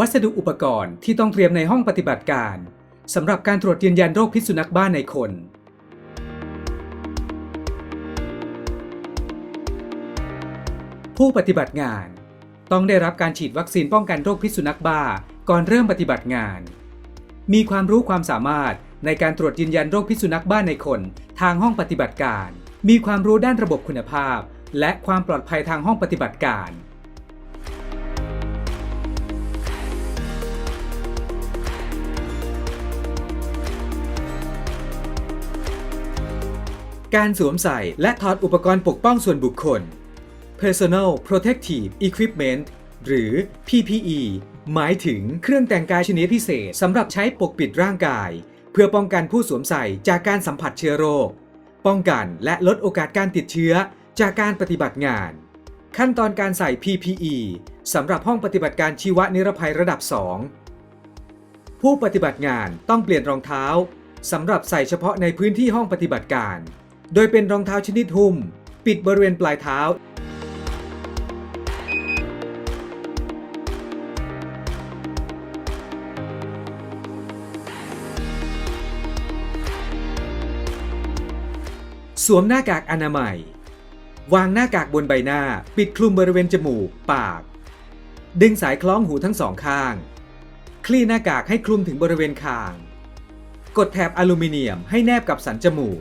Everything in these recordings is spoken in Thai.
วัสดุอุปกรณ์ที่ต้องเตรียมในห้องปฏิบัติการสำหรับการตรวจยืนยันโรคพิษสุนัขบ้านในคน ผู้ปฏิบัติงาน ต้องได้รับการฉีดวัคซีนป้องกันโรคพิษสุนัขบ้าก่อนเริ่มปฏิบัติงาน มีความรู้ความสามารถในการตรวจยืนยันโรคพิษสุนัขบ้าในคน ทางห้องปฏิบัติการ มีความรู้ด้านระบบคุณภาพ และความปลอดภัยทางห้องปฏิบัติการ การสวมใส่และถอดอุปกรณ์ปกป้องส่วนบุคคล Personal Protective Equipment หรือ PPE หมายถึงเครื่องแต่งกายชนิดพิเศษสำหรับใช้ปกปิดร่างกาย เพื่อป้องกันผู้สวมใส่จากการสัมผัสเชื้อโรค ป้องกันและลดโอกาสการติดเชื้อจากการปฏิบัติงาน ขั้นตอนการใส่ PPE สำหรับห้องปฏิบัติการชีวนิรภัยระดับ 2 ผู้ปฏิบัติงานต้องเปลี่ยนรองเท้าสำหรับใส่เฉพาะในพื้นที่ห้องปฏิบัติการ โดยเป็นรองเท้าชนิดหุ้ม ปิดบริเวณปลายเท้า สวมหน้ากากอนามัย วางหน้ากากบนใบหน้า ปิดคลุมบริเวณจมูก ปาก ดึงสายคล้องหูทั้งสองข้าง คลี่หน้ากากให้คลุมถึงบริเวณคาง กดแถบอลูมิเนียมให้แนบกับสันจมูก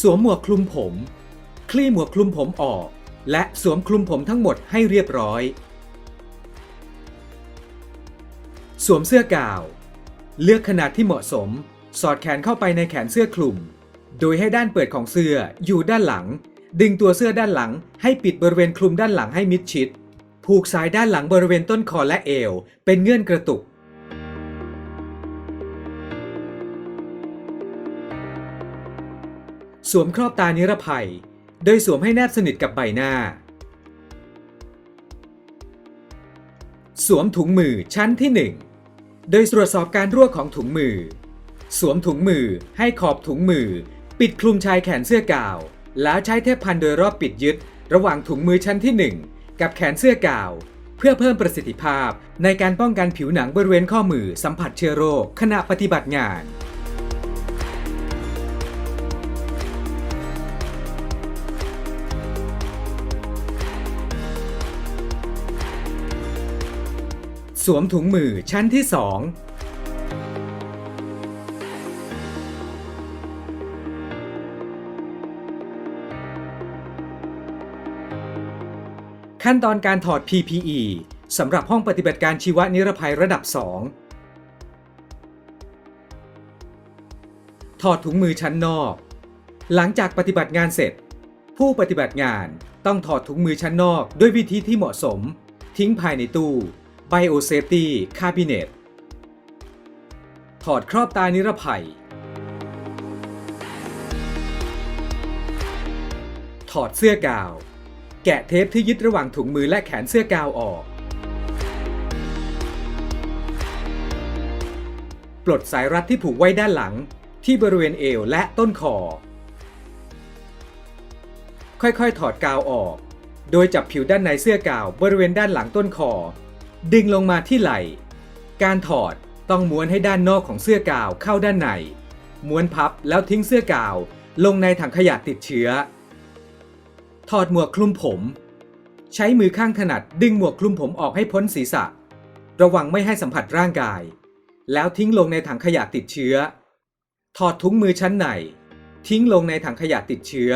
สวมหมวกคลุมผม คลี่หมวกคลุมผมออก และสวมคลุมผมทั้งหมดให้เรียบร้อย สวมเสื้อกาว เลือกขนาดที่เหมาะสม สอดแขนเข้าไปในแขนเสื้อคลุม โดยให้ด้านเปิดของเสื้ออยู่ด้านหลัง ดึงตัวเสื้อด้านหลัง ให้ปิดบริเวณคลุมด้านหลังให้มิดชิด ผูกสายด้านหลังบริเวณต้นคอและเอว เป็นเงื่อนกระตุก สวมครอบตานิรภัย โดยสวมให้แนบสนิทกับใบหน้า สวมถุงมือชั้นที่ 1 โดยตรวจสอบการรั่วของถุงมือ สวมถุงมือให้ขอบถุงมือ ปิดคลุมชายแขนเสื้อกาว แล้วใช้เทปพันโดยรอบปิดยึด ระหว่างถุงมือชั้นที่ 1 กับแขนเสื้อกาว เพื่อเพิ่มประสิทธิภาพในการป้องกันผิวหนังบริเวณข้อมือสัมผัสเชื้อโรคขณะปฏิบัติงาน สวมถุงมือชั้นที่ 2ขั้นตอนการถอด PPE สำหรับห้องปฏิบัติการชีวนิรภัยระดับ 2 ถอดถุงมือชั้นนอก หลังจากปฏิบัติงานเสร็จ ผู้ปฏิบัติงานต้องถอดถุงมือชั้นนอกด้วยวิธีที่เหมาะสม ทิ้งภายในตู้ Biosafety Cabinet ถอดครอบตานิรภัย ถอดเสื้อกาว แกะเทปที่ยึดระหว่างถุงมือและแขนเสื้อกาวออก ปลดสายรัดที่ผูกไว้ด้านหลังที่บริเวณเอวและต้นคอ ค่อยๆ ถอดกาวออก โดยจับผิวด้านในเสื้อกาวบริเวณด้านหลังต้นคอ ดึงลงมาที่ไหล่ การถอดต้องม้วนให้ด้านนอกของเสื้อกาวเข้าด้านใน ม้วนพับแล้วทิ้งเสื้อกาว ลงในถังขยะติดเชื้อ ถอดหมวกคลุมผม ใช้มือข้างถนัดดึงหมวกคลุมผมออกให้พ้นศีรษะ ระวังไม่ให้สัมผัสร่างกาย แล้วทิ้งลงในถังขยะติดเชื้อ ถอดถุงมือชั้นใน ทิ้งลงในถังขยะติดเชื้อ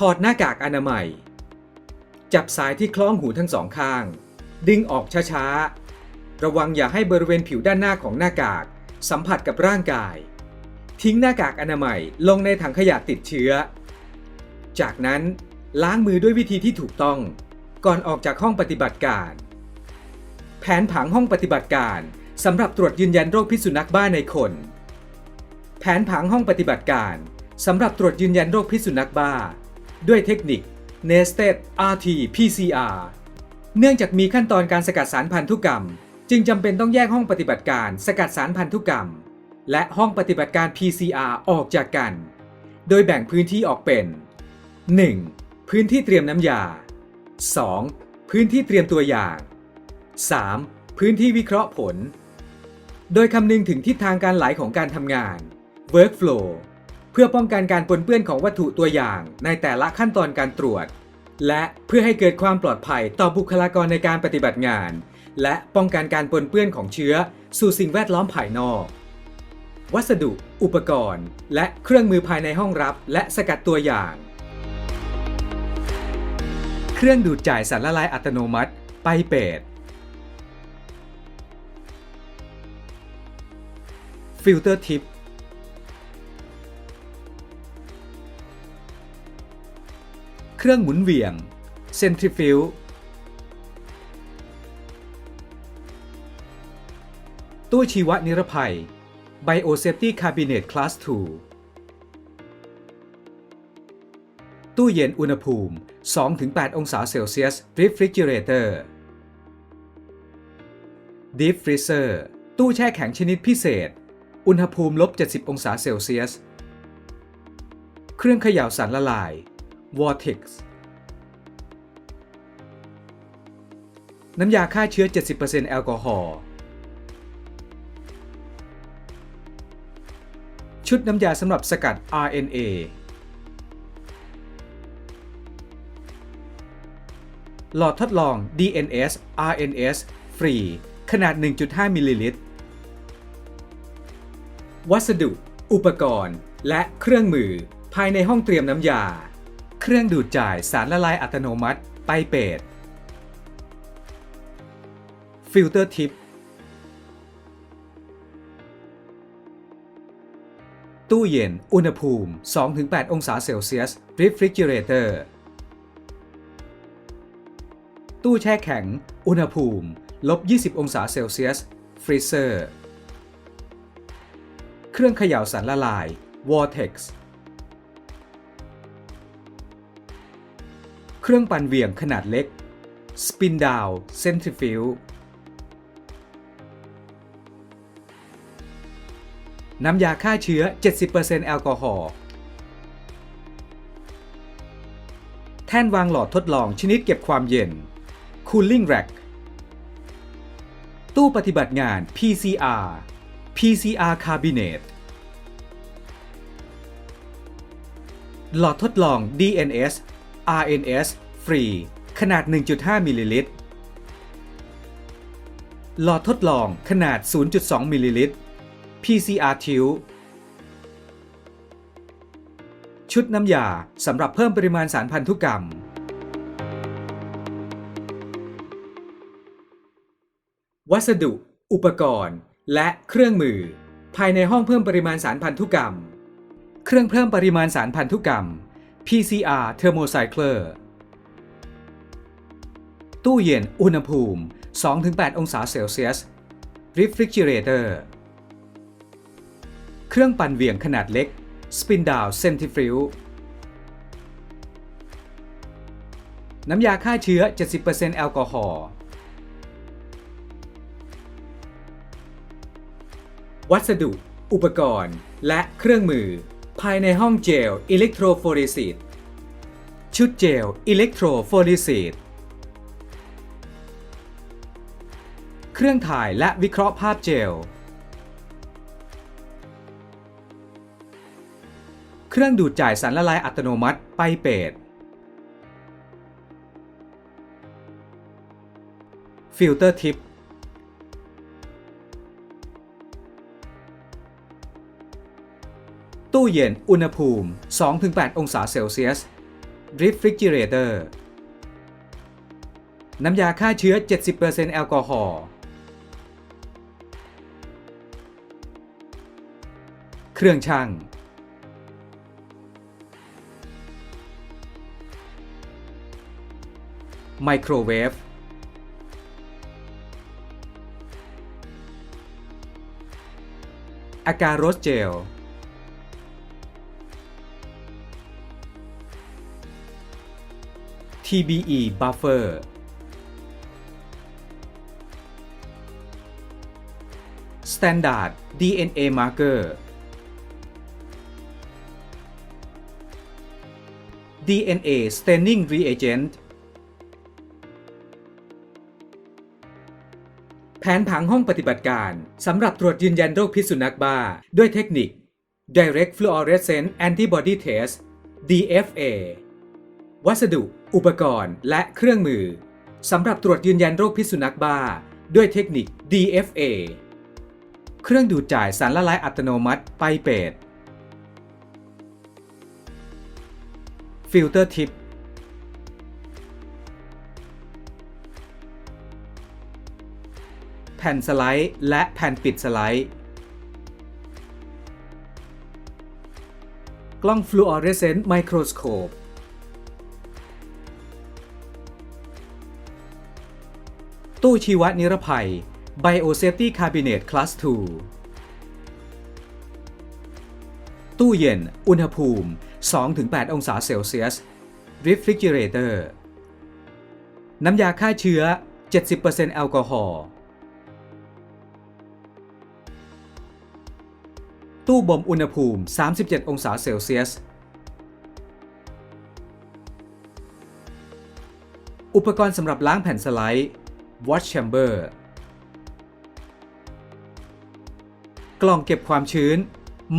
ถอดหน้ากากอนามัย จับสายที่คล้องหูทั้งสองข้าง ดึงออกช้าๆ ระวังอย่าให้บริเวณผิวด้านหน้าของหน้ากาก สัมผัสกับร่างกาย ทิ้งหน้ากากอนามัยลงในถังขยะติดเชื้อ จากนั้นล้างมือด้วยวิธีที่ถูกต้อง ก่อนออกจากห้องปฏิบัติการ แผนผังห้องปฏิบัติการสำหรับตรวจยืนยันโรคพิษสุนัขบ้าในคน แผนผังห้องปฏิบัติการสำหรับตรวจยืนยันโรคพิษสุนัขบ้า ด้วยเทคนิค Nested RT PCR เนื่องจากมีขั้นตอนการสกัดสารพันธุกรรม จึงจำเป็นต้องแยกห้องปฏิบัติการสกัดสารพันธุกรรม และห้องปฏิบัติการ PCR ออกจากกัน โดยแบ่งพื้นที่ออกเป็น 1. พื้นที่เตรียมน้ำยา 2. พื้นที่เตรียมตัวอย่าง 3. พื้นที่วิเคราะห์ผล โดยคำนึงถึงทิศทางการไหลของการทำงาน workflow เพื่อป้องกันการปนเปื้อนของวัตถุตัวอย่างในแต่ละขั้นตอนการตรวจ และเพื่อให้เกิดความปลอดภัยต่อบุคลากรในการปฏิบัติงาน และป้องกันการปนเปื้อนของเชื้อ สู่สิ่งแวดล้อมภายนอก วัสดุ อุปกรณ์ และเครื่องมือภายในห้องรับ และสกัดตัวอย่าง เครื่องดูดจ่ายสารละลายอัตโนมัติ ไปเปดฟิลเตอร์ทิป เครื่องหมุนเหวี่ยงเซนทริฟิวตู้ชีวนิรภัย Biosafety Cabinet Class 2 ตู้เย็นอุณหภูมิ 2-8 องศาเซลเซียส Refrigerator Deep Freezer ตู้แช่แข็งชนิดพิเศษ อุณหภูมิลบ 70 องศาเซลเซียส เครื่องเขย่าสารละลาย Vortex น้ำยาฆ่าเชื้อ 70%แอลกอฮอล์ ชุดน้ำยาสำหรับสกัด RNA หลอดทดลอง DNS RNS ฟรี ขนาด 1.5 มิลลิลิตร วัสดุ อุปกรณ์ และเครื่องมือภายในห้องเตรียมน้ำยา เครื่องดูดจ่ายสารละลายอัตโนมัติไปเปดฟิลเตอร์ทิป ตู้เย็น อุณหภูมิ 2-8 องศาเซลเซียส Refrigerator ตู้แช่แข็ง อุณหภูมิลบ 20 องศาเซลเซียส Freezer เครื่องเขย่าสารละลาย Vortex เครื่องปั่นเหวี่ยงขนาดเล็ก Spin Down Centrifuge น้ำยาฆ่าเชื้อ 70%แอลกอฮอล์ แท่นวางหลอดทดลองชนิดเก็บความเย็น Cooling Rack ตู้ปฏิบัติงาน PCR PCR Cabinet หลอดทดลอง DNS RNS ฟรี ขนาด 1.5มิลลิลิตร หลอดทดลองขนาด 0.2มิลลิลิตร PCR Tube ชุดน้ำยาสำหรับเพิ่มปริมาณสารพันธุกรรม วัสดุ อุปกรณ์ และเครื่องมือ ภายในห้องเพิ่มปริมาณสารพันธุกรรม เครื่องเพิ่มปริมาณสารพันธุกรรม PCR Thermocycler ตู้เย็นอุณหภูมิ 2-8 องศาเซลเซียส Refrigerator เครื่องปั่นเหวี่ยงขนาดเล็ก Spin Down Centrifuge น้ำยาฆ่าเชื้อ 70%แอลกอฮอล์ วัสดุ อุปกรณ์ และเครื่องมือ ภายในห้องเจลอิเล็กโทรโฟเรซิสชุดเจลอิเล็กโทรโฟเรซิสเครื่องถ่ายและวิเคราะห์ภาพเจล เครื่องดูดจ่ายสารละลายอัตโนมัติไปเปดฟิลเตอร์ทิป ตู้เย็นอุณหภูมิ 2-8 องศาเซลเซียส Refrigerator น้ำยาฆ่าเชื้อ 70%แอลกอฮอล์ เครื่องช่าง ไมโครเวฟ อากาโรสเจล TBE buffer Standard DNA marker DNA staining reagent แผนผังห้องปฏิบัติการสำหรับตรวจยืนยันโรคพิษสุนัขบ้า ด้วยเทคนิค Direct Fluorescent Antibody Test DFA วัสดุ อุปกรณ์และเครื่องมือสำหรับตรวจยืนยันโรคพิษสุนัขบ้า ด้วยเทคนิค DFA เครื่องดูดจ่ายสารละลายอัตโนมัติไปเปดฟิลเตอร์ทิปแผ่นสไลด์และแผ่นปิดสไลด์กล้องฟลูออเรสเซนต์ไมโครสโคป ตู้ชีวนิรภัย Biosafety Cabinet Class 2 ตู้เย็น อุณหภูมิ 2-8 องศาเซลเซียส Refrigerator น้ำยาฆ่าเชื้อ 70%แอลกอฮอล์ตู้บ่มอุณหภูมิ 37 องศาเซลเซียส อุปกรณ์สำหรับล้างแผ่นสไลด์ Watch Chamber กล่องเก็บความชื้น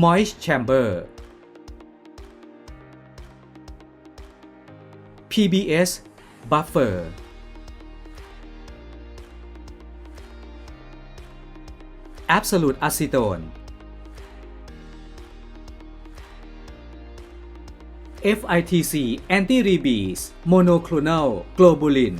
Moist Chamber PBS Buffer Absolute Acetone FITC Anti-Rabies Monoclonal Globulin